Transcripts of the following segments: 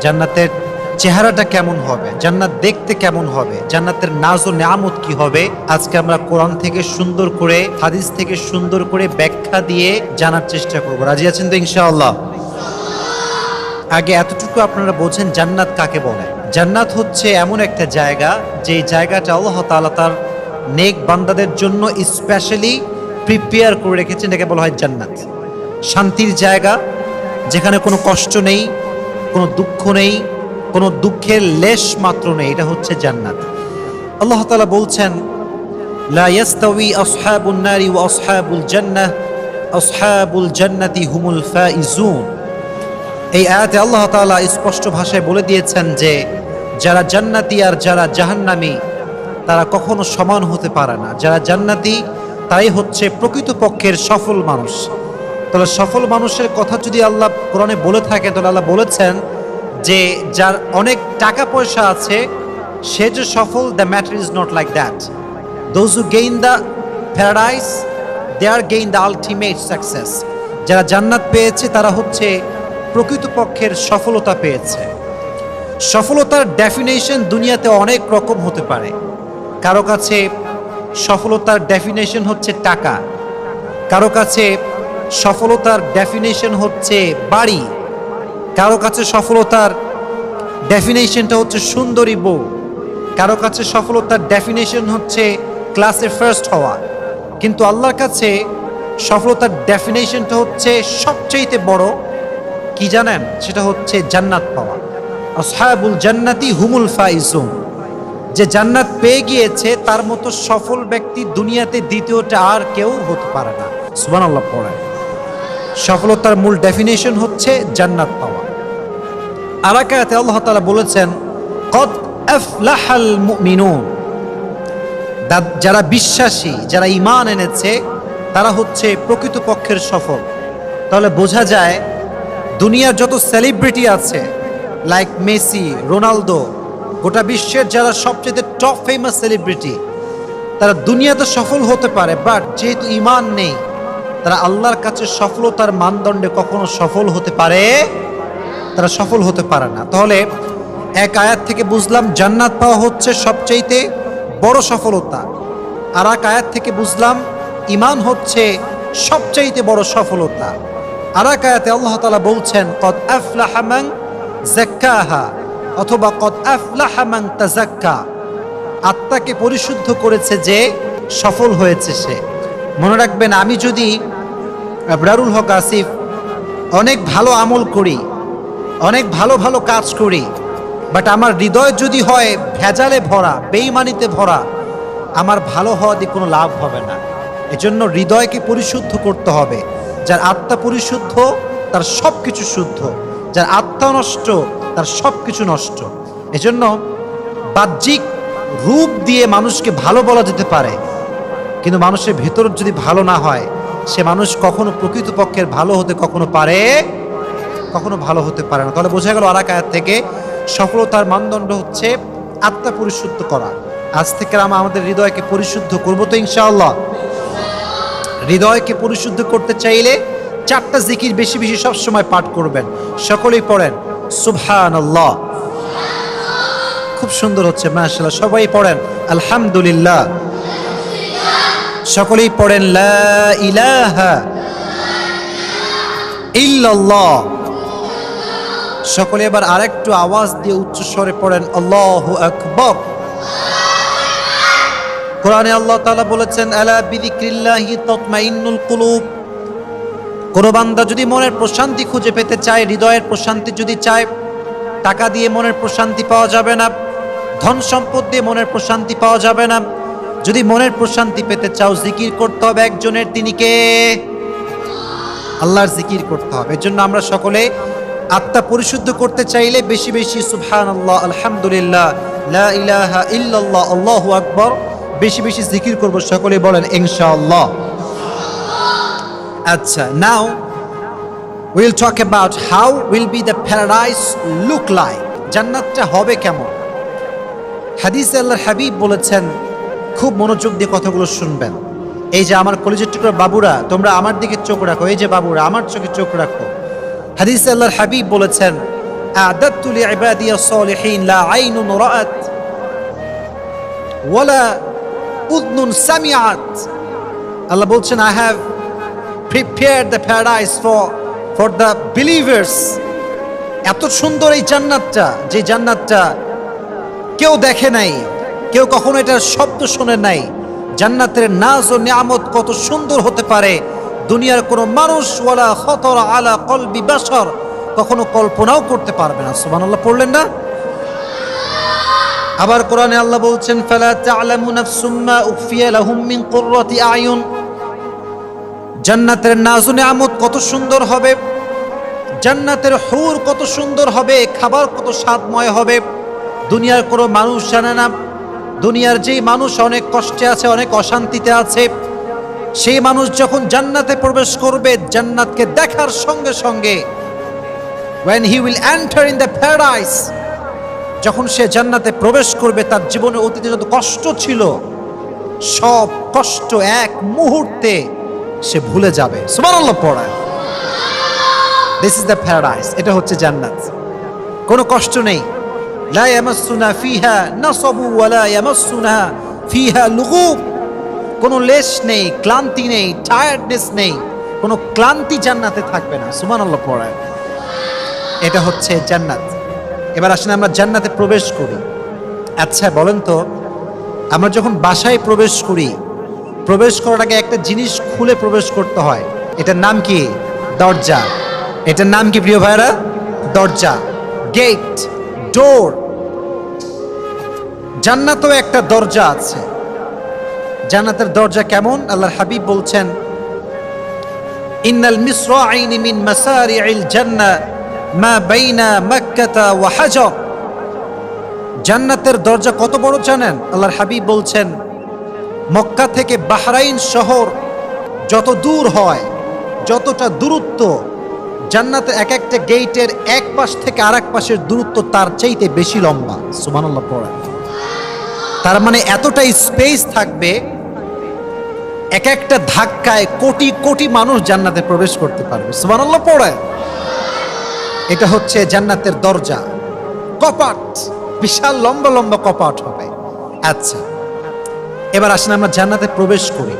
জান্নাতের চেহারাটা কেমন হবে? জান্নাত দেখতে কেমন হবে? জান্নাতের নাজ ও নেয়ামত কি হবে? আজকে আমরা কোরআন থেকে সুন্দর করে, হাদিস থেকে সুন্দর করে ব্যাখ্যা দিয়ে জানার চেষ্টা করব। রাজি আছেন তো ইনশাআল্লাহ? আগে এতটুকু আপনারা বোঝেন জান্নাত কাকে বলে। জান্নাত হচ্ছে এমন একটা জায়গা যে জায়গাটা আল্লাহ তাআলা তার নেক বান্দাদের জন্য স্পেশালি প্রিপেয়ার করে রেখেছেন, এটাকে বলা হয় জান্নাত। শান্তির জায়গা, যেখানে কোনো কষ্ট নেই কোনো দুঃখ নেই, কোনো দুঃখের লেশ মাত্র নেই, এটা হচ্ছে জান্নাত। আল্লাহ তাআলা বলছেন, লা ইয়াস্তাউই আসহাবুন নারি ওয়া আসহাবুল জান্নাহ, আসহাবুল জান্নাতি হুমুল ফাইজুন। এই আয়াতে আল্লাহ তাআলা স্পষ্ট ভাষায় বলে দিয়েছেন যে, যারা জান্নাতি আর যারা জাহান্নামী, তারা কখনো সমান হতে পারে না। যারা জান্নাতি তাই হচ্ছে প্রকৃতপক্ষের সফল মানুষ। তাহলে সফল মানুষের কথা যদি আল্লাহ কোরআনে বলে থাকে তাহলে আল্লাহ বলেছেন যে যার অনেক টাকা পয়সা আছে, সে যে সফল the matter is not like that those who gain the paradise they are gain the ultimate success যারা জান্নাত পেয়েছে, তারা হচ্ছে প্রকৃতপক্ষের সফলতা পেয়েছে। সফলতার ডেফিনেশন দুনিয়াতে অনেক রকম হতে পারে। কারও কাছে সফলতার ডেফিনেশন হচ্ছে টাকা। কারও কাছে সফলতার ডেফিনেশন হচ্ছে বাড়ি। কারও কাছে সফলতার ডেফিনেশনটা হচ্ছে সুন্দরী বউ। কারও কাছে সফলতার ডেফিনেশন হচ্ছে ক্লাসে ফার্স্ট হওয়া। কিন্তু আল্লাহর কাছে সফলতার ডেফিনেশনটা হচ্ছে সবচাইতে বড়, কি জানেন? সেটা হচ্ছে জান্নাত পাওয়া। আসহাবুল জান্নাতি হুমুল ফাইজুন। যে জান্নাত পেয়ে গিয়েছে, তার মতো সফল ব্যক্তি দুনিয়াতে দ্বিতীয়টা আর কেউ হতে পারে না। সুবান আল্লাহ পড়ায় সফলতার মূল ডেফিনেশন হচ্ছে জান্নাত পাওয়া। আরাকায়াতে আল্লাহ তালা বলেছেন, কদ আফলাহাল মুমিনুন। যারা বিশ্বাসী, যারা ঈমান এনেছে, তারা হচ্ছে প্রকৃতপক্ষের সফল। তাহলে বোঝা যায়, দুনিয়ার যত সেলিব্রিটি আছে লাইক মেসি রোনালদো গোটা বিশ্বের যারা সবচেয়ে টপ ফেমাস সেলিব্রিটি তারা দুনিয়াতে সফল হতে পারে বাট যেহেতু ইমান নেই তারা আল্লাহর কাছে সফলতার মানদণ্ডে কখনো সফল হতে পারে? তারা সফল হতে পারে না। তাহলে এক আয়াত থেকে বুঝলাম, জান্নাত পাওয়া হচ্ছে সবচাইতে বড় সফলতা। আর এক আয়াত থেকে বুঝলাম ইমান হচ্ছে সবচাইতে বড় সফলতা। আর এক আয়াতে আল্লাহ তালা বলছেন, কদ আফলাহামাং জাক্কাহা অথবা, কদ আফলাহামাং তাজাক্কা আত্মাকে পরিশুদ্ধ করেছে যে, সফল হয়েছে সে। মনে রাখবেন, আমি যদি আবরারুল হক আসিফ অনেক ভালো আমল করি, অনেক ভালো ভালো কাজ করি বাট আমার হৃদয় যদি হয় ভেজালে ভরা, বেইমানিতে ভরা, আমার ভালো হওয়া দিয়ে কোনো লাভ হবে না। এজন্য হৃদয়কে পরিশুদ্ধ করতে হবে। যার আত্মা পরিশুদ্ধ, তার সব কিছু শুদ্ধ। যার আত্মা নষ্ট, তার সব কিছু নষ্ট। এজন্য বাহ্যিক রূপ দিয়ে মানুষকে ভালো বলা যেতে পারে। কিন্তু মানুষের ভেতর যদি ভালো না হয়, সে মানুষ কখনো প্রকৃতপক্ষের ভালো হতে কখনো পারে, কখনো ভালো হতে পারে না। তাহলে বোঝা গেল আরাকায়াত থেকে সফলতার মানদণ্ড হচ্ছে আত্মা পরিশুদ্ধ করা। আজ থেকে আমরা আমাদের হৃদয়কে পরিশুদ্ধ করব তো ইনশাআল্লাহ। হৃদয়কে পরিশুদ্ধ করতে চাইলে চারটা জিকির বেশি বেশি সব সময় পাঠ করবেন। সকলেই পড়েন সুবহান আল্লাহ খুব সুন্দর হচ্ছে, মাশাআল্লাহ, সবাই পড়েন, আলহামদুলিল্লাহ। সকলেই পড়েন, লা ইল্লাল্লাহ। সকলে এবার আরেকটু আওয়াজ দিয়ে উচ্চ স্বরে পড়েন, আল্লাহু আকবার। কোরআনে আল্লাহ তাআলা বলেছেন, আলা বিযিক্রিল্লাহি তাতমাইন্নুল কুলুব। কোন বান্দা যদি মনের প্রশান্তি খুঁজে পেতে চায়, হৃদয়ের প্রশান্তি যদি চায়, টাকা দিয়ে মনের প্রশান্তি পাওয়া যাবে না, ধন সম্পদ দিয়ে মনের প্রশান্তি পাওয়া যাবে না যদি মনের প্রশান্তি পেতে চাও, জিকির করতে হবে একজনের, তিনি কে? আল্লাহর জিকির করতে হবে। এর জন্য আমরা সকলে আত্মা পরিশুদ্ধ করতে চাইলে বেশি বেশি সুবহান আল্লাহ আলহামদুলিল্লাহ, লা ইলাহা ইল্লাল্লাহ, আল্লাহু আকবার, বেশি বেশি জিকির করব। সকলে বলেন, ইনশাআল্লাহ। আচ্ছা now will talk about how will be the paradise look like জান্নাতটা হবে কেমন? হাদিস আল্লাহর হাবিব বলেছেন খুব মনোযোগ দিয়ে কথাগুলো শুনবেন। এই যে আমার কলেজের টুকরা বাবুরা, তোমরা আমার দিকে চোখ রাখো। এই যে বাবুরা, আমার চোখে চোখ রাখো। হাদিস আল্লাহর হাবিব বলেছেন আ'দাদতু লি'ইবাদিয়া সালিহিন লা আইনুন রাআত ওয়ালা উদনুন সামিআত। আল্লাহ বলছেন I have prepared the paradise for for the believers এত সুন্দর এই জান্নাতটা, যে জান্নাতটা কেউ দেখে নাই। কেউ কখনো এটার শব্দ শুনে নাই। জান্নাতের নাজ ও নিয়ামত কত সুন্দর হতে পারে। দুনিয়ার কোনো মানুষ, ওয়ালা খতর আলা কলবি বাসর কখনো কল্পনাও করতে পারবে না। সুবহানাল্লাহ, পড়লেন না? আবার কোরআনে আল্লাহ বলছেন, ফালা তা'লামু নাফসুম মা উখফিয়া লাহুম মিন কুররাতি আয়ুন। জান্নাতের নাজ নিয়ামত কত সুন্দর হবে। জান্নাতের হুর কত সুন্দর হবে। খাবার কত স্বাদময় হবে। দুনিয়ার কোনো মানুষ জানে না দুনিয়ার যেই মানুষ অনেক কষ্টে আছে, অনেক অশান্তিতে আছে, সেই মানুষ যখন জান্নাতে প্রবেশ করবে, জান্নাতকে দেখার সঙ্গে সঙ্গে, when he will enter in the paradise, যখন সে জান্নাতে প্রবেশ করবে, তার জীবনে অতীতে যত কষ্ট ছিল, সব কষ্ট এক মুহূর্তে সে ভুলে যাবে। সুবহানাল্লাহ, পড়ায়। দিস ইজ দ্য প্যারাডাইস এটা হচ্ছে জান্নাত। কোনো কষ্ট নেই। লা ইয়ামাসসুনা ফিহা নাসাবু ওয়ালা ইয়ামাসসুনা ফিহা লুগুব কোনো লেশ নেই, ক্লান্তি নেই টায়ার্ডনেস নেই, কোনো ক্লান্তি জান্নাতে থাকবে না, সুবহানাল্লাহ পড়ায়। এটা হচ্ছে জান্নাত। এবার আসলে আমরা জান্নাতে প্রবেশ করি। আচ্ছা বলেন তো, আমরা যখন বাসায় প্রবেশ করি, প্রবেশ করার আগে একটা জিনিস খুলে প্রবেশ করতে হয়। এটার নাম কি? দরজা। এটার নাম কি প্রিয় ভাইরা দরজা। গেট। ডোর। জান্নাতেও একটা দরজা আছে। জান্নাতের দরজা কেমন? আল্লাহর হাবিব বলছেন, ইন্নাল মিসরাইনি মিন মাসারি'িল জান্নাহ মা বাইনা মাক্কাতা ওয়া হাজার। জান্নাতের দরজা কত বড় জানেন? আল্লাহর হাবিব বলছেন, মক্কা থেকে বাহরাইন শহর যত দূর হয়, যতটা দূরত্ব জান্নাতের এক একটা গেটের এক পাশ থেকে আরেক পাশের দূরত্ব তার চাইতে বেশি লম্বা। সুবহানাল্লাহ পড়ে তার মানে এতটাই স্পেস থাকবে, এক একটা ধাক্কায় কোটি কোটি মানুষ জান্নাতে প্রবেশ করতে পারবে। সুবহানাল্লাহ পড়ে এটা হচ্ছে জান্নাতের দরজা। কপাট, বিশাল লম্বা লম্বা কপাট হবে। আচ্ছা এবার আসেন আমরা জান্নাতে প্রবেশ করি।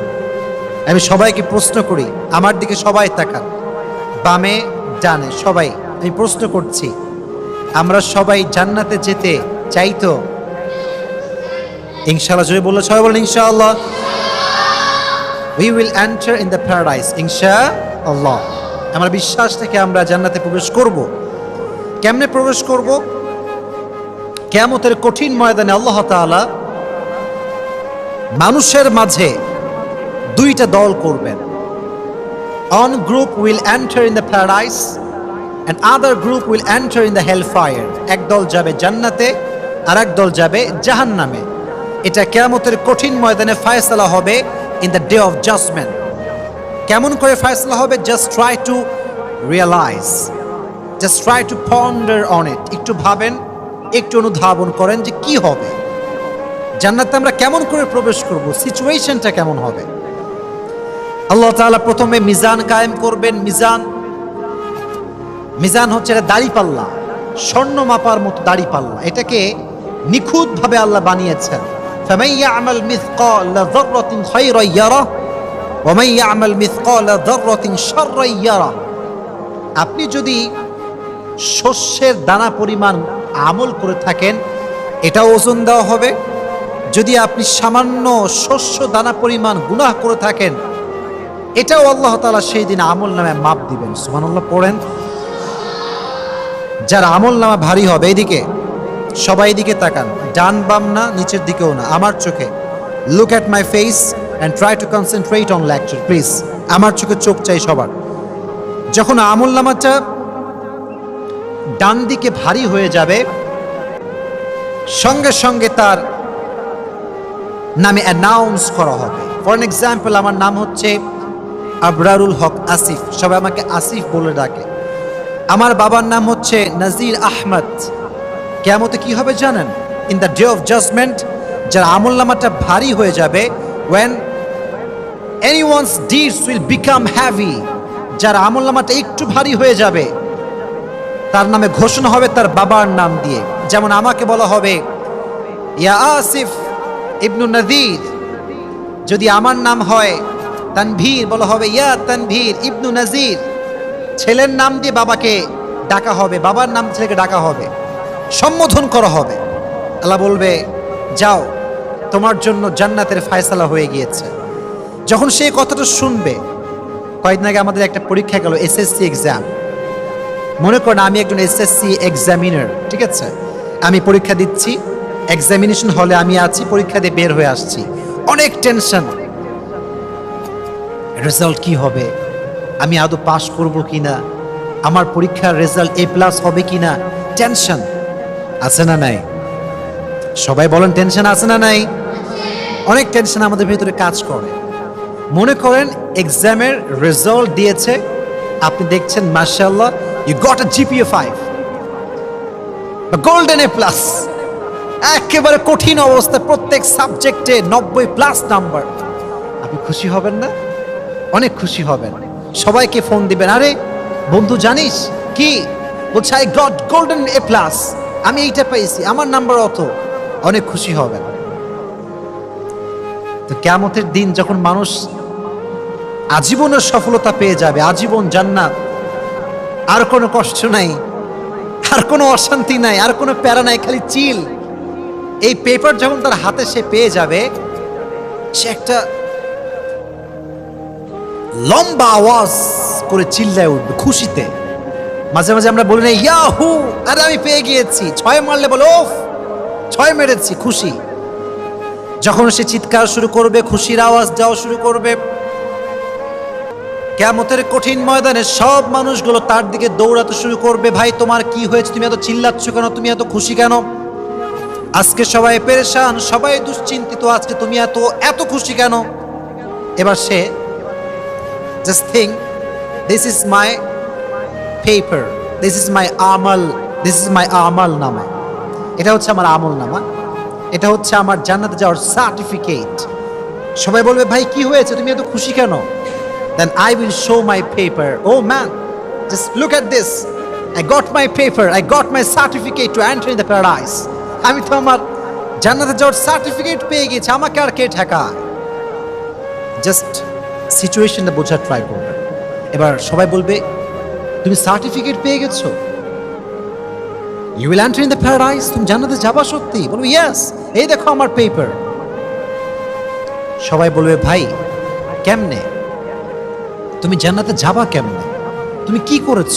আমি সবাইকে প্রশ্ন করি, আমার দিকে সবাই তাকান। বামে ডানে সবাই, আমি প্রশ্ন করছি, আমরা সবাই জান্নাতে যেতে চাই তো? ইনশাআল্লাহ যদি বলল সবাই বলেন, ইনশাআল্লাহ। We will enter in the paradise ইনশাআল্লাহ। আমার বিশ্বাস থেকে আমরা জান্নাতে প্রবেশ করব। কেমনে প্রবেশ করব? কেয়ামতের কঠিন ময়দানে আল্লাহ তাআলা মানুষের মাঝে দুইটা দল করবেন। One group will enter in the paradise and other group will enter in the hell fire এক দল যাবে জান্নাতে আর এক দল যাবে জাহান্নামে। এটা কেয়ামতের কঠিন ময়দানে ফায়সালা হবে in the day of judgement কেমন করে ফায়সলা হবে? Just try to realise just try to ponder on it একটু ভাবেন, একটু অনুধাবন করেন যে কি হবে। জান্নাতে আমরা কেমন করে প্রবেশ করব? সিচুয়েশনটা কেমন হবে? আল্লাহ তালা প্রথমে মিজান কায়েম করবেন, মিজান মিজান হচ্ছে এটা দাড়িপাল্লা স্বর্ণ মাপার মতো দাড়িপাল্লা এটাকে নিখুঁতভাবে আল্লাহ বানিয়েছেন। আপনি যদি শস্যের দানা পরিমাণ আমল করে থাকেন, এটা ওজন দেওয়া হবে। যদি আপনি সামান্য শস্য দানা পরিমাণ গুণাহ করে থাকেন এটাও আল্লাহ তাআলা সেই দিন আমল নামে মাপ দিবেন। সুবহানাল্লাহ, পড়েন। যার আমল নামা ভারী হবে এদিকে সবাই দিকে তাকান। ডান বাম না, নিচের দিকেও না, আমার চোখে। Look at my face and try to concentrate on lecture please আমার চোখে চোখ চাই সবার। যখন আমল নামাটা ডান দিকে ভারী হয়ে যাবে, সঙ্গে সঙ্গে তার নামে অ্যানাউন্স করা হবে। ফর এক্সাম্পল আমার নাম হচ্ছে আবরারুল হক আসিফ, সবাই আমাকে আসিফ বলে ডাকে। আমার বাবার নাম হচ্ছে নাজির আহমদ। কেমতে কি হবে জানেন? In the day of judgement যার আমল নামাটা ভারী হয়ে যাবে when any one's deeds will become heavy যার আমল নামাটা একটু ভারী হয়ে যাবে, তার নামে ঘোষণা হবে তার বাবার নাম দিয়ে। যেমন আমাকে বলা হবে, ইয়া আসিফ ইবনু নদীর যদি আমার নাম হয় তানভীর বলা হবে, ইয়া তানভীর ইবনু নাজির। ছেলের নাম দিয়ে বাবাকে ডাকা হবে, বাবার নাম ছেলেকে ডাকা হবে, সম্বোধন করা হবে। আল্লাহ বলবে, যাও, তোমার জন্য জান্নাতের ফায়সালা হয়ে গিয়েছে। যখন সে কথাটা শুনবে, কয়েকদিন আগে আমাদের একটা পরীক্ষা গেল, এসএসসি এক্সাম। মনে করেন আমি একজন এসএসসি এক্সামিনার, ঠিক আছে? আমি পরীক্ষা দিচ্ছি, এক্সামিনেশন হলে আমি আছি, পরীক্ষা দিয়ে বের হয়ে আসছি। অনেক টেনশন। রেজাল্ট কি হবে? আমি আদৌ পাস করব কি না আমার পরীক্ষার রেজাল্ট এ প্লাস হবে কি না টেনশন আছে না নাই? সবাই বলেন টেনশন আছে না নাই? অনেক টেনশন আমাদের ভিতরে কাজ করে। মনে করেন এক্সামের রেজাল্ট দিয়েছে। আপনি দেখছেন মার্শাল্লাহ you got a GPA five golden A plus একেবারে কঠিন অবস্থা, প্রত্যেক সাবজেক্টে নব্বই প্লাস নাম্বার আপনি খুশি হবেন না? অনেক খুশি হবেন। সবাইকে ফোন দিবেন, আরে, বন্ধু জানিস কি? বলছে I got golden A plus আমি এইটা পেয়েছি, আমার নাম্বার অত। অনেক খুশি হবেন। তো কেমতের দিন যখন মানুষ আজীবনের সফলতা পেয়ে যাবে, আজীবন জান্নাত, আর কোনো কষ্ট নাই, আর কোনো অশান্তি নাই, আর কোনো প্যারা নাই, খালি চিল। এই পেপার যখন তার হাতে সে পেয়ে যাবে, সে একটা লম্বা আওয়াজ করে চিল্লায় উঠবে খুশিতে। মাঝে মাঝে আমরা বলি না, ইয়াহু, আরে আমি পেয়ে গিয়েছি। ছয় মারলে বলো ছয় মেরেছি, খুশি। যখন সে চিৎকার শুরু করবে, খুশির আওয়াজ দেওয়া শুরু করবে কেমতের কঠিন ময়দানে সব মানুষগুলো তার দিকে দৌড়াতে শুরু করবে, ভাই, তোমার কি হয়েছে? তুমি এত চিল্লাচ্ছ কেন? তুমি এত খুশি কেন? আজকে সবাই পেরেশান, সবাই দুশ্চিন্তিত, আজকে তুমি এত এত খুশি কেন? এবার সে just think this is my paper this is my আমল দিস ইজ মাই আমল নামা এটা হচ্ছে আমার আমল নামা এটা হচ্ছে আমার জান্নাতে যাওয়ার সার্টিফিকেট সবাই বলবে ভাই কি হয়েছে তুমি এত খুশি কেন then I will show my paper. Oh man, just look at this. I got my paper. I got my certificate to enter in the paradise. আমি তো আমার জান্নাতে যাওয়ার সার্টিফিকেট পেয়ে গেছি আমাকে আর কে ঠেকায় জাস্ট সিচুয়েশনটা বোঝার ট্রাই করবে। এবার সবাই বলবে, তুমি সার্টিফিকেট পেয়ে গেছো? You will enter in the paradise তুমি জান্নাতে যাবা সত্যি? বলবে ইয়েস এই দেখো আমার পেপার সবাই বলবে, ভাই, কেমনে? তুমি জান্নাতে যাবা কেমনে? তুমি কি করেছ?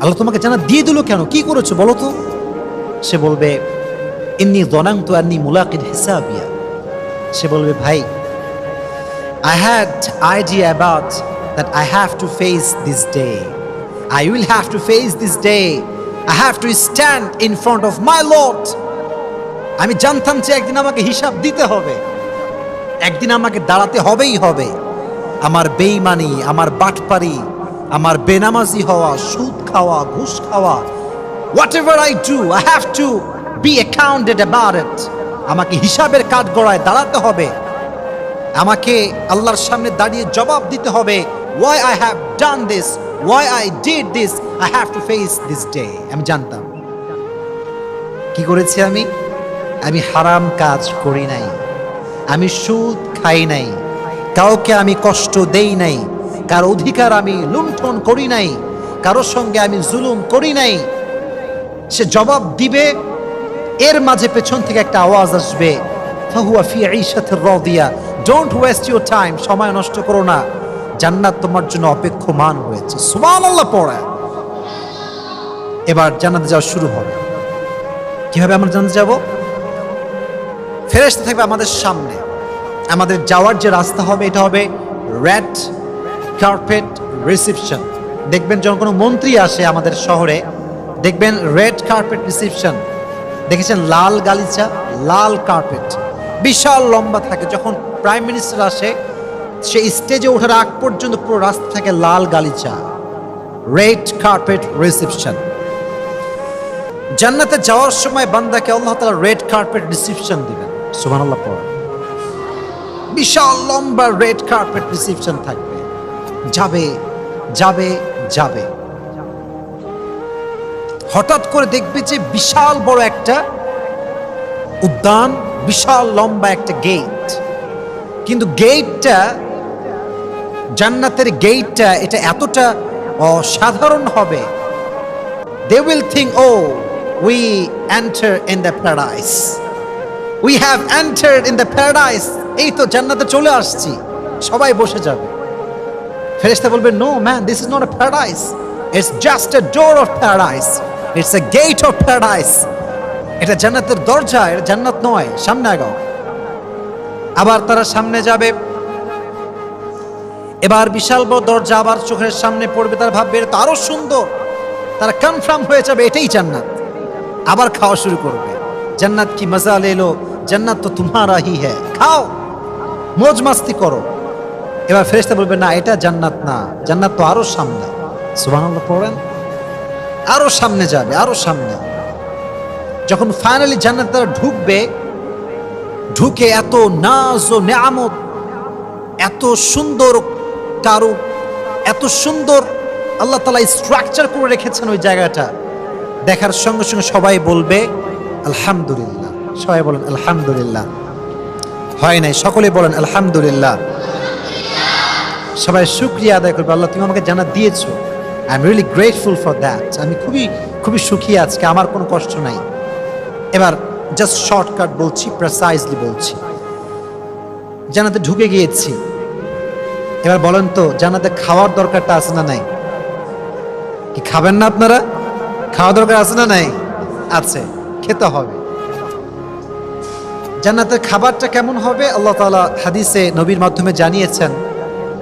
আল্লাহ তোমাকে জানা দিয়ে দিল কেন? কি করেছ বলো তো? সে বলবে, ইন্নি দনাং তো আন্নি মুলাকিন হিসাবিয়া। সে বলবে, ভাই I had idea about that I have to face this day. I will have to face this day. I have to stand in front of my Lord. আমি জানতাম যে একদিন আমাকে হিসাব দিতে হবে একদিন আমাকে দাঁড়াতে হবেই হবে আমার বেইমানি, আমার বাটপারি, আমার বেনামাজি হওয়া, সুদ খাওয়া, ঘুষ খাওয়া whatever I do I have to be accounted about it আমাকে হিসাবের কাঠ গড়ায় দাঁড়াতে হবে আমাকে আল্লাহর সামনে দাঁড়িয়ে জবাব দিতে হবে why I have done this why I did this I have to face this day আমি জানতাম। কি করেছি আমি? আমি হারাম কাজ করি নাই। আমি সুদ খাই নাই। কাউকে আমি কষ্ট দেই নাই। কার অধিকার আমি লুণ্ঠন করি নাই। কারোর সঙ্গে আমি জুলুম করি নাই। সে জবাব দিবে, এর মাঝে পেছন থেকে একটা আওয়াজ আসবে, ফাহুয়া ফি ঈশাতির রাদিয়া। ডোন্ট ওয়েস্ট ইউর টাইম সময় নষ্ট করো না। জান্নাত তোমার জন্য অপেক্ষমান হয়েছে সুবহানাল্লাহ পড়া। এবার জান্নাতে যাওয়া শুরু হবে। কীভাবে আমরা জানতে যাব? ফেরেশতা থাকবে আমাদের সামনে। আমাদের যাওয়ার যে রাস্তা হবে, এটা হবে রেড কার্পেট রিসিপশন। দেখবেন যখন কোনো মন্ত্রী আসে আমাদের শহরে, দেখবেন রেড কার্পেট রিসিপশন। দেখেছেন? লাল গালিচা, লাল কার্পেট। বিশাল লম্বা থাকে। যখন প্রাইম মিনিস্টার আসে, সে স্টেজে ওঠার আগ পর্যন্ত পুরো রাস্তা থাকে লাল গালিচা রেড কার্পেট রিসিপশন জান্নাতে যাওয়ার সময় বান্দাকে আল্লাহ তালা রেড কার্পেট রিসিপশন দিবেন। সুবহানাল্লাহ পড়া। বিশাল লম্বা রেড কার্পেট রিসিপশন থাকবে। যাবে যাবে যাবে। হঠাৎ করে দেখবে যে বিশাল বড় একটা উদ্যান, বিশাল লম্বা একটা গেট কিন্তু গেটটা জান্নাতের গেটটা এটা এতটা অসাধারণ হবে। They will think oh we enter in the paradise we have entered in the paradise এই তো জান্নাতে চলে আসছি। সবাই বসে যাবে। ফেরেশতা বলবে no man this is not a paradise it's just a door of paradise it's a gate of paradise এটা জান্নাতের দরজা, এটা জান্নাত নয়। সামনে আগাও। আবার তারা সামনে যাবে। এবার বিশাল বড় দরজা আবার চোখের সামনে পড়বে, তারা ভাববে এটা তো আরও সুন্দর। তারা কনফার্ম হয়ে যাবে, এটাই জান্নাত। আবার খাওয়া শুরু করবে। জান্নাত কি মজা লে লো জান্নাত তো তোমারা হ্যাঁ খাও, মোজ মাস্তি করো। এবার ফেরেশতা বলবে, না, এটা জান্নাত না, জান্নাত তো আরও সামনে। সুবহানাল্লাহ পড়েন। আরও সামনে যাবে, আরও সামনে। যখন ফাইনালি জান্নাত তারা ঢুকবে ঢুকে এত নাজ ও নেয়ামত, এত সুন্দর কারু, এত সুন্দর আল্লাহ তালা স্ট্রাকচার করে রেখেছেন ওই জায়গাটা। দেখার সঙ্গে সঙ্গে সবাই বলবে, আলহামদুলিল্লাহ। সবাই বলেন, আলহামদুলিল্লাহ। হয় নাই? সকলে বলেন, আলহামদুলিল্লাহ। সবাই শুক্রিয়া আদায় করবে। আল্লাহ, তুমি আমাকে জানা দিয়েছ। I am really grateful for that আমি খুবই খুবই সুখী আজকে। আমার কোনো কষ্ট নাই। এবার জাস্ট শর্টকাট বলছি প্রেসাইজলি বলছি। জানাতে ঢুকে গিয়েছি। এবার বলেন তো, জানাতে খাওয়ার দরকারটা আছে না নাই? কি খাবেন না আপনারা? খাওয়া দরকার আছে না নাই? আছে, খেতে হবে। জান্নাতের খাবারটা কেমন হবে? আল্লাহ তাআলা হাদিসে নবীর মাধ্যমে জানিয়েছেন,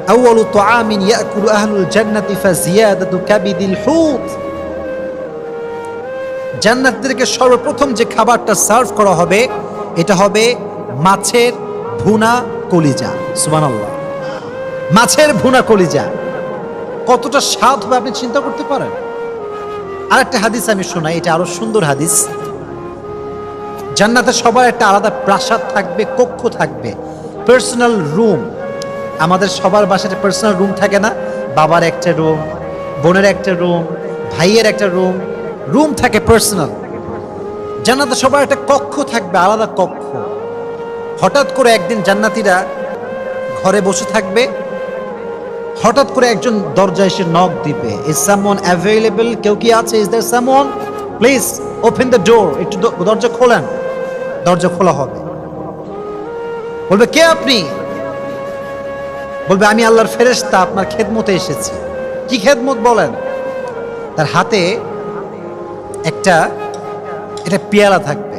আউয়ালু তুআমিন ইয়াকুলু আহলুল জান্নাতি ফাজিয়াদাতু কাবিদিল হুত। জান্নাতদেরকে সর্বপ্রথম যে খাবারটা সার্ভ করা হবে, এটা হবে মাছের ভুনা কলিজা। সুবহানাল্লাহ। মাছের ভুনা কলিজা। কতটা স্বাদ হবে আপনি চিন্তা করতে পারেন? আর একটা হাদিস আমি শোনাই, এটা আরও সুন্দর হাদিস। জান্নাতে সবার একটা আলাদা প্রাসাদ থাকবে, কক্ষ থাকবে পার্সোনাল রুম আমাদের সবার বাসাতে পার্সোনাল রুম থাকে না, বাবার একটা রুম বোনের একটা রুম ভাইয়ের একটা রুম রুম থাকে পার্সোনাল জান্নাতে সবার একটা কক্ষ থাকবে, আলাদা কক্ষ। হঠাৎ করে একদিন জান্নাতিরা ঘরে বসে থাকবে, হঠাৎ করে একজন দরজা এসে নক দিবে। ইজ সামওয়ান অ্যাভেলেবল কেউ কি আছে? Is there someone please open the door একটু দরজা খোলেন। দরজা খোলা হবে। বলবে, কে আপনি? বলবে, আমি আল্লাহর ফেরেশতা, আপনার খেদমতে এসেছি। কি খেদমত বলেন? তার হাতে একটা, এটা পেয়ালা থাকবে।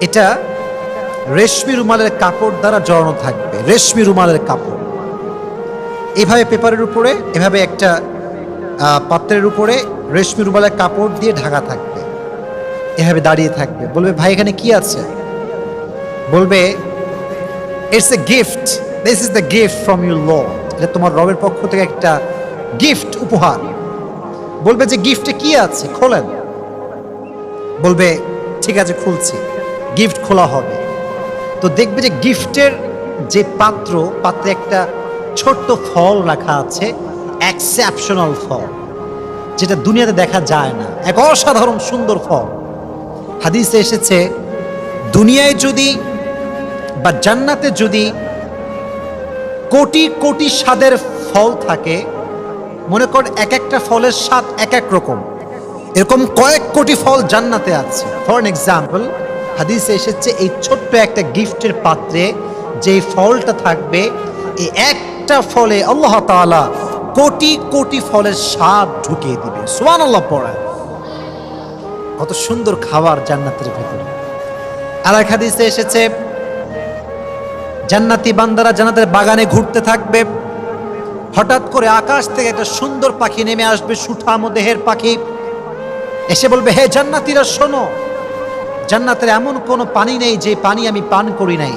এটা রেশমি রুমালের কাপড় দ্বারা জড়ানো থাকবে, রেশমি রুমালের কাপড়। এভাবে পেপারের উপরে, এভাবে একটা পাত্রের উপরে রেশমি রুমালের কাপড় দিয়ে ঢাকা থাকবে। এভাবে দাঁড়িয়ে থাকবে। বলবে, ভাই, এখানে কি আছে? বলবে it's a gift this is the gift from your Lord এটা তোমার রবের পক্ষ থেকে একটা গিফট উপহার। বলবে যে গিফটে কি আছে? খোলেন। বলবে, ঠিক আছে, খুলছি। গিফট খোলা হবে। তো দেখবে যে গিফটের যে পাত্র, পাত্রে একটা ছোট্ট ফল রাখা আছে এক্সেপশনাল ফল, যেটা দুনিয়াতে দেখা যায় না। এক অসাধারণ সুন্দর ফল। হাদিসে এসেছে, দুনিয়ায় যদি বা জান্নাতে যদি কোটি কোটি স্বাদের ফল থাকে মনে কর এক একটা ফলের স্বাদ এক এক রকম। এরকম কয়েক কোটি ফল জান্নাতে আছে। ফর এক্সাম্পল হাদিসে এসেছে এই ছোট্ট একটা গিফটের পাত্রে যে ফলটা থাকবে, এই একটা ফলে আল্লাহ তাআলা কোটি কোটি ফলের স্বাদ ঢুকিয়ে দিবে। সোয়ান আল্লাহ পড়া। কত সুন্দর খাবার জান্নাতের ভেতরে। আর এক হাদিসে এসেছে, জান্নাতি বান্দারা জান্নাতের বাগানে ঘুরতে থাকবে। হঠাৎ করে আকাশ থেকে একটা সুন্দর পাখি নেমে আসবে, সুঠাম দেহের পাখি। এসে বলবে, হে জান্নাতিরা, শোনো, জান্নাতের এমন কোনো পানি নেই যে পানি আমি পান করি নাই।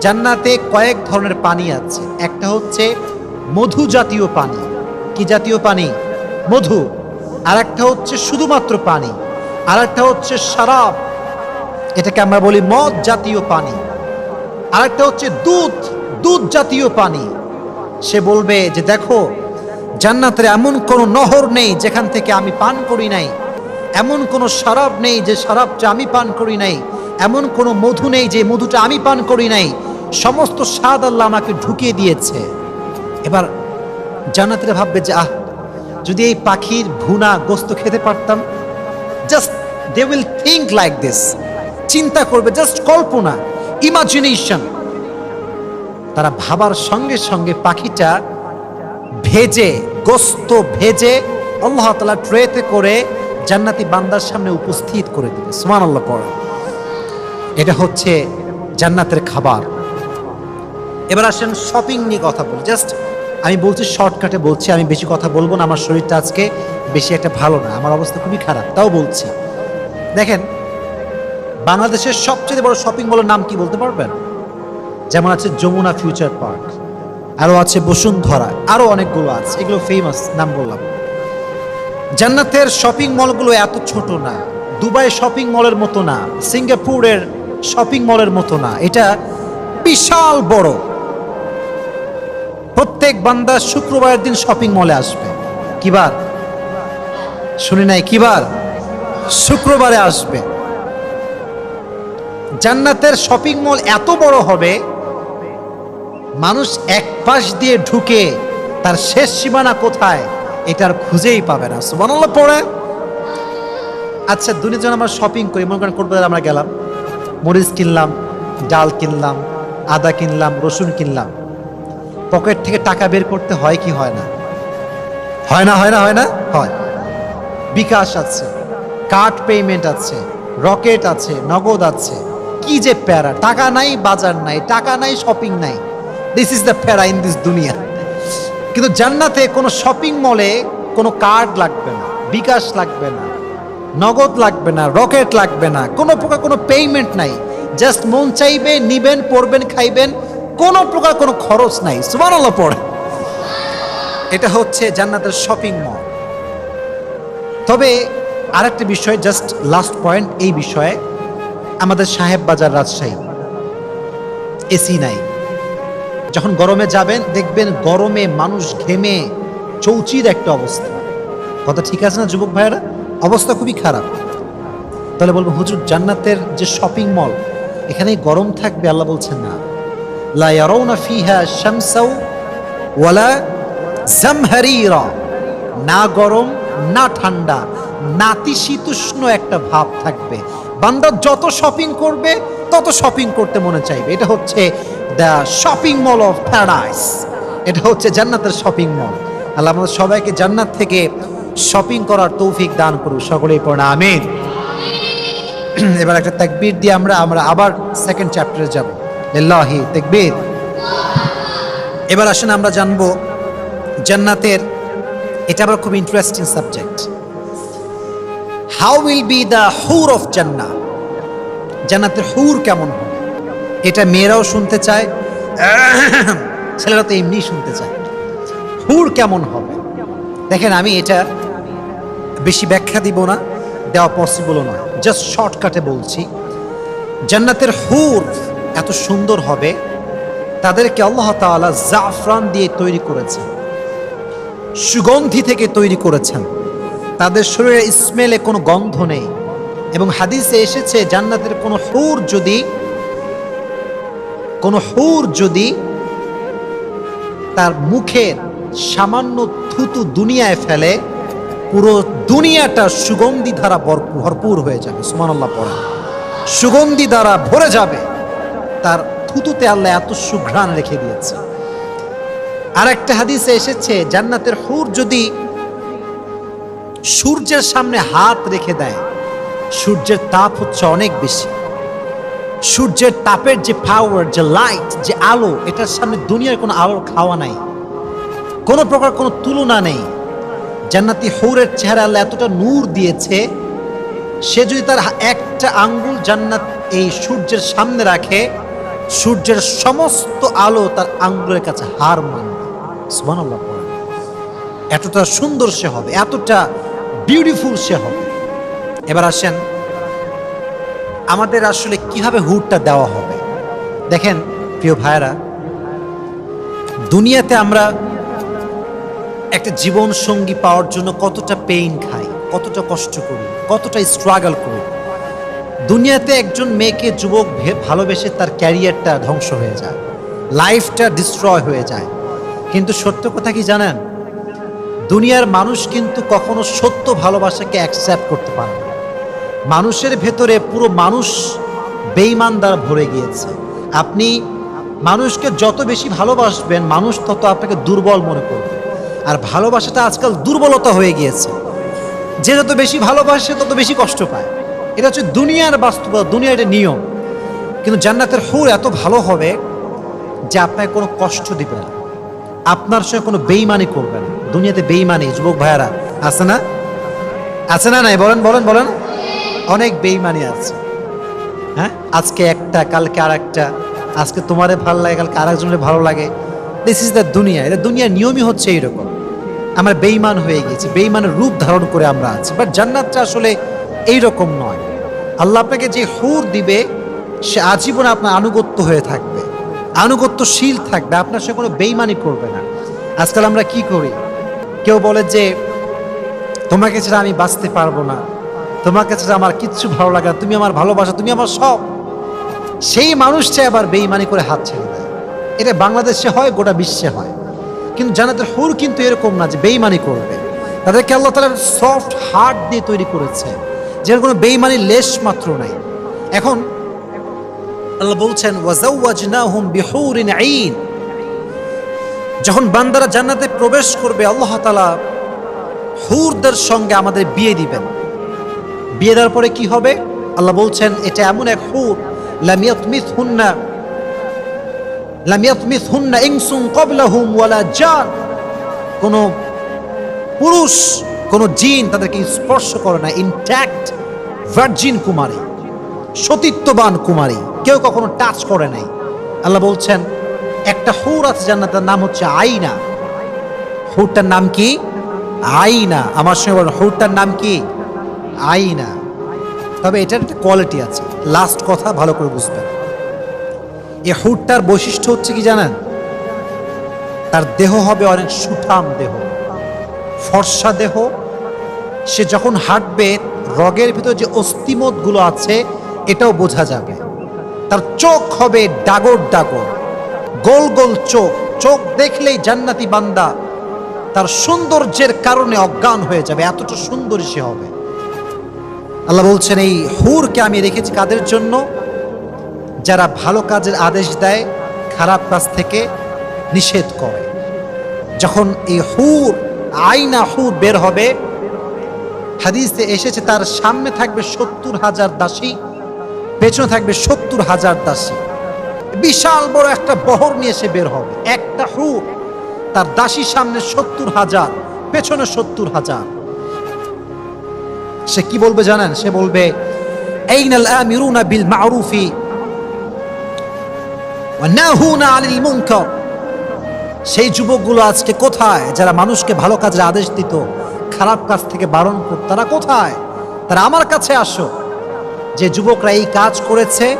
জান্নাতে কয়েক ধরনের পানি আছে। একটা হচ্ছে মধু জাতীয় পানি। কি জাতীয় পানি? মধু। আর একটা হচ্ছে শুধুমাত্র পানি। আর একটা হচ্ছে শরাব। এটাকে আমরা বলি মদ জাতীয় পানি। আর একটা হচ্ছে দুধ দুধ জাতীয় পানি। সে বলবে যে দেখো, জান্নাতের এমন কোনো নহর নেই যেখান থেকে আমি পান করি নাই। এমন কোনো শরাব নেই যে শরাবটা আমি পান করি নাই। এমন কোনো মধু নেই যে মধুটা আমি পান করি নাই। সমস্ত স্বাদ আল্লাহ আমাকে ঢুকিয়ে দিয়েছে। এবার জান্নাতিরা ভাববে যে, আহ, যদি এই পাখির ভুনা গোস্ত খেতে পারতাম just they will think like this চিন্তা করবে জাস্ট কল্পনা ইমাজিনেশন তারা ভাবার সঙ্গে সঙ্গে পাখিটা ভেজে, গোস্ত ভেজে আল্লাহ তালা ট্রেতে করে জান্নাতি বান্দার সামনে উপস্থিত করে দিবে। সুমান আল্লাহ পড়ে। এটা হচ্ছে জান্নাতের খাবার। এবার আসেন শপিং নিয়ে কথা বলি। জাস্ট আমি বলছি শর্টকাটে বলছি, আমি বেশি কথা বলব না, আমার শরীরটা আজকে বেশি একটা ভালো না, আমার অবস্থা খুবই খারাপ, তাও বলছি। দেখেন, বাংলাদেশের সবচেয়ে বড় শপিং মলের নাম কি বলতে পারবেন? যেমন আছে যমুনা ফিউচার পার্ক আরও আছে বসুন্ধরা আরও অনেকগুলো আছে, এগুলো ফেমাস নাম বললাম। জান্নাতের শপিং মলগুলো এত ছোট না, দুবাই শপিং মলের মতো না, সিঙ্গাপুরের শপিং মলের মতো না, এটা বিশাল বড়। প্রত্যেক বান্দা শুক্রবারের দিন শপিং মলে আসবে। কিবার শুনি নাই কিবার শুক্রবারে আসবে। জান্নাতের শপিং মল এত বড় হবে মানুষ এক পাশ দিয়ে ঢুকে তার শেষ সীমানা কোথায়, এটার খুঁজেই পাবে না। সুবহানাল্লাহ, পড়ে। আচ্ছা দুনিজন আমরা শপিং করি। মনে করেন কোটবাজার আমরা গেলাম, মরিচ কিনলাম, ডাল কিনলাম, আদা কিনলাম, রসুন কিনলাম। পকেট থেকে টাকা বের করতে হয় কি হয় না? হয় না হয় না হয় না? হয়। বিকাশ আছে কার্ড পেমেন্ট আছে রকেট আছে, নগদ আছে। কি যে প্যারা, টাকা নাই, বাজার নাই, টাকা নাই শপিং নাই। This is the para in this দুনিয়া কিন্তু জান্নাতে কোনো শপিং মলে কোনো কার্ড লাগবে না, বিকাশ লাগবে না, নগদ লাগবে না রকেট লাগবে না, কোনো প্রকার কোনো পেমেন্ট নাই। জাস্ট মন চাইবে নিবেন, পড়বেন, খাইবেন, কোনো প্রকার কোনো খরচ নাই। সুবহানাল্লাহ পড়ে এটা হচ্ছে জান্নাতের শপিং মল তবে আরেকটা বিষয় জাস্ট লাস্ট পয়েন্ট এই বিষয়ে আমাদের সাহেব বাজার রাজশাহী, এসি নাই। যখন গরমে যাবেন, দেখবেন গরমে মানুষ ঘেমে চৌচির একটা অবস্থা। কথা ঠিক আছে না, যুবক ভাইয়েরা? অবস্থা খুবই খারাপ। তাহলে বলব, হুজুর, জান্নাতের যে শপিং মল এখানেই গরম থাকবে, আল্লাহ বলছেন না। ওয়ালা না গরম, না ঠান্ডা নাতিশীতোষ্ণ একটা ভাব থাকবে। বান্দা যত শপিং করবে, তত শপিং করতে মনে চাইবে। এটা হচ্ছে the shopping mall of paradise এটা হচ্ছে জান্নাতের শপিং মল আল্লাহ আমাদের সবাইকে জান্নাত থেকে শপিং করার তৌফিক দান করুক। সকলেই পড়া আমিন। এবার একটা তাকবীর দিয়ে আমরা আমরা আবার সেকেন্ড চ্যাপ্টারে যাব। লিল্লাহি তাকবীর। এবার আসেন আমরা জানব জান্নাতের এটা আবার খুব interesting subject how will be the হুর অফ জান্না জান্নাতের হুর কেমন হবে? এটা মেয়েরাও শুনতে চায় ছেলেরা তো এমনি শুনতে চায়। হুর কেমন হবে? দেখেন, আমি এটা বেশি ব্যাখ্যা দিব না, দেওয়া পসিবলও নয় জাস্ট শর্টকাটে বলছি, জান্নাতের হুর এত সুন্দর হবে, তাদেরকে আল্লাহ তাআলা জাফরান দিয়ে তৈরি করেছেন, সুগন্ধি থেকে তৈরি করেছেন। তাদের শরীরে স্মেলে কোনো গন্ধ নেই এবং হাদিসে এসেছে, জান্নাতের কোনো হুর যদি কোনো হুর যদি তার মুখের সামান্য থুতু দুনিয়ায় ফেলে, পুরো দুনিয়াটা সুগন্ধি দ্বারা ভর- ভরপুর হয়ে যাবে। সুমানাল্লাহ পড়ে। সুগন্ধি দ্বারা ভরে যাবে। তার থুতুতে আল্লাহ এত সুঘ্রাণ রেখে দিয়েছে। আর একটা হাদিসে এসেছে, জান্নাতের হুর যদি সূর্যের সামনে হাত রেখে দেয়, সূর্যের তাপ হচ্ছে অনেক বেশি। সূর্যের তাপের যে পাওয়ার যে লাইট যে আলো, এটার সামনে দুনিয়ার কোনো আলোর খাওয়া নাই। কোনো প্রকার কোনো তুলনা নেই। জান্নাতি হৌরের চেহারা আল্লাহ এতটা নূর দিয়েছে, সে যদি তার একটা আঙ্গুল জান্নাত এই সূর্যের সামনে রাখে, সূর্যের সমস্ত আলো তার আঙ্গুলের কাছে হার মানবে। এতটা সুন্দর সে হবে, এতটা বিউটিফুল সে হবে। এবার আসেন আমাদের আসলে কীভাবে হুডটা দেওয়া হবে? দেখেন, প্রিয় ভাইরা দুনিয়াতে আমরা একটা জীবন সঙ্গী পাওয়ার জন্য কতটা পেইন খাই, কতটা কষ্ট করি, কতটা স্ট্রাগল করি। দুনিয়াতে একজন মেয়েকে যুবক ভালোবেসে তার ক্যারিয়ারটা ধ্বংস হয়ে যায় লাইফটা ডিস্ট্রয় হয়ে যায়। কিন্তু সত্য কথা কি জানেন? দুনিয়ার মানুষ কিন্তু কখনো সত্য ভালোবাসাকে অ্যাকসেপ্ট করতে পারে না। মানুষের ভেতরে পুরো মানুষ বেইমান দ্বারা ভরে গিয়েছে। আপনি মানুষকে যত বেশি ভালোবাসবেন, মানুষ তত আপনাকে দুর্বল মনে করবে। আর ভালোবাসাটা আজকাল দুর্বলতা হয়ে গিয়েছে। যে যত বেশি ভালোবাসে তত বেশি কষ্ট পায়। এটা হচ্ছে দুনিয়ার বাস্তবতা, দুনিয়ার একটা নিয়ম। কিন্তু জান্নাতের হুর এত ভালো হবে যে আপনাকে কোনো কষ্ট দিবে না। আপনার সঙ্গে কোনো বেইমানি করবে না। দুনিয়াতে বেইমানি যুবক ভাইয়ারা, আছে না? আছে না নাই? বলেন বলেন বলেন। অনেক বেইমানি আছে। হ্যাঁ? আজকে একটা, কালকে আর একটা আজকে তোমারে ভালো লাগে, কালকে আরেকজনের ভালো লাগে। দিস ইজ দ্য দুনিয়া এটা দুনিয়ার নিয়মই হচ্ছে এইরকম। আমরা বেইমান হয়ে গেছি, বেইমানের রূপ ধারণ করে আমরা আছি। বাট জান্নাতটা আসলে এইরকম নয়। আল্লাহ আপনাকে যে হুর দিবে, সে আজীবন আপনার আনুগত্য হয়ে থাকবে। আনুগত্যশীল থাকবে, আপনার সে কোনো বেইমানি করবে না। আজকাল আমরা কি করি? কেউ বলে যে, তোমাকে ছাড়া আমি বাঁচতে পারব না। তোমাকে ছাড়া আমার কিচ্ছু ভালো লাগে না, তুমি আমার ভালোবাসা, তুমি আমার সব। সেই মানুষটা আবার বেইমানি করে হাত ছেড়ে দেয়। এটা বাংলাদেশে হয়, গোটা বিশ্বে হয়। কিন্তু জানাতের হুর কিন্তু এরকম না যে বেইমানি করবে। তাদেরকে আল্লাহ তালার সফট হার্ট দিয়ে তৈরি করেছে, যেন কোনো বেইমানি লেশ মাত্র নাই। এখন আল্লাহ বলছেন ওয়াজাউওয়াজনাহুম বিহুরিন আইন। যখন বান্দারা জান্নাতে প্রবেশ করবে, আল্লাহ তালা হুরদের সঙ্গে আমাদের বিয়ে দিবেন। বিয়ে দেওয়ার পরে কি হবে? আল্লাহ বলছেন, এটা এমন এক হুর লামিয়াতমিস হুন্না লামিয়াতমিস হুন্না ইনসুন কবলাহুম ওয়ালা জান। কোনো পুরুষ, কোনো জিন তাদেরকে স্পর্শ করে না। ইনট্যাক্ট ভার্জিন কুমারী, সতীত্ববান কুমারী, কেউ কখনো টাচ করে নাই। আল্লাহ বলছেন, একটা হুর আছে জান্নাতের নাম হচ্ছে আইনা। হুরটার নাম কি? আইনা। আমার সঙ্গে বলেন, হুরটার নাম কি? আইনা। তবে এটার একটা কোয়ালিটি আছে। লাস্ট কথা ভালো করে বুঝবেন। এই হুরটার বৈশিষ্ট্য হচ্ছে কি জানেন? তার দেহ হবে অনেক সুঠাম দেহ। ফর্সা দেহ। সে যখন হাঁটবে, রগের ভিতর যে অস্থিমতগুলো আছে, এটাও বোঝা যাবে। তার চোখ হবে ডাগর ডাগর। গোল গোল চোখ। চোখ দেখলেই জান্নাতি বান্দা। তার সৌন্দর্যের কারণে অজ্ঞান হয়ে যাবে। এতটা সুন্দরী সে হবে। আল্লাহ বলছেন, এই হুরকে আমি রেখেছি কাদের জন্য? যারা ভালো কাজের আদেশ দেয়, খারাপ কাজ থেকে নিষেধ করে। যখন এই হুর আইনা হুর বের হবে, হাদিসে এসেছে তার সামনে থাকবে সত্তর হাজার দাসী, পেছনে থাকবে সত্তর হাজার দাসী। বিশাল বড় একটা বহর নিয়ে সে বের হবে। একটা হুর, তার দাসীর সামনে সত্তর হাজার, পেছনে সত্তর হাজার। সে কি বলবে জানেন? সে বলবে সেই যুবকগুলো আজকে কোথায়? যারা মানুষকে ভালো কাজের আদেশ দিত, খারাপ কাজ থেকে বারণ করত, তারা কোথায়? তারা আমার কাছে আসো। যে যুবকরা এই কাজ করেছে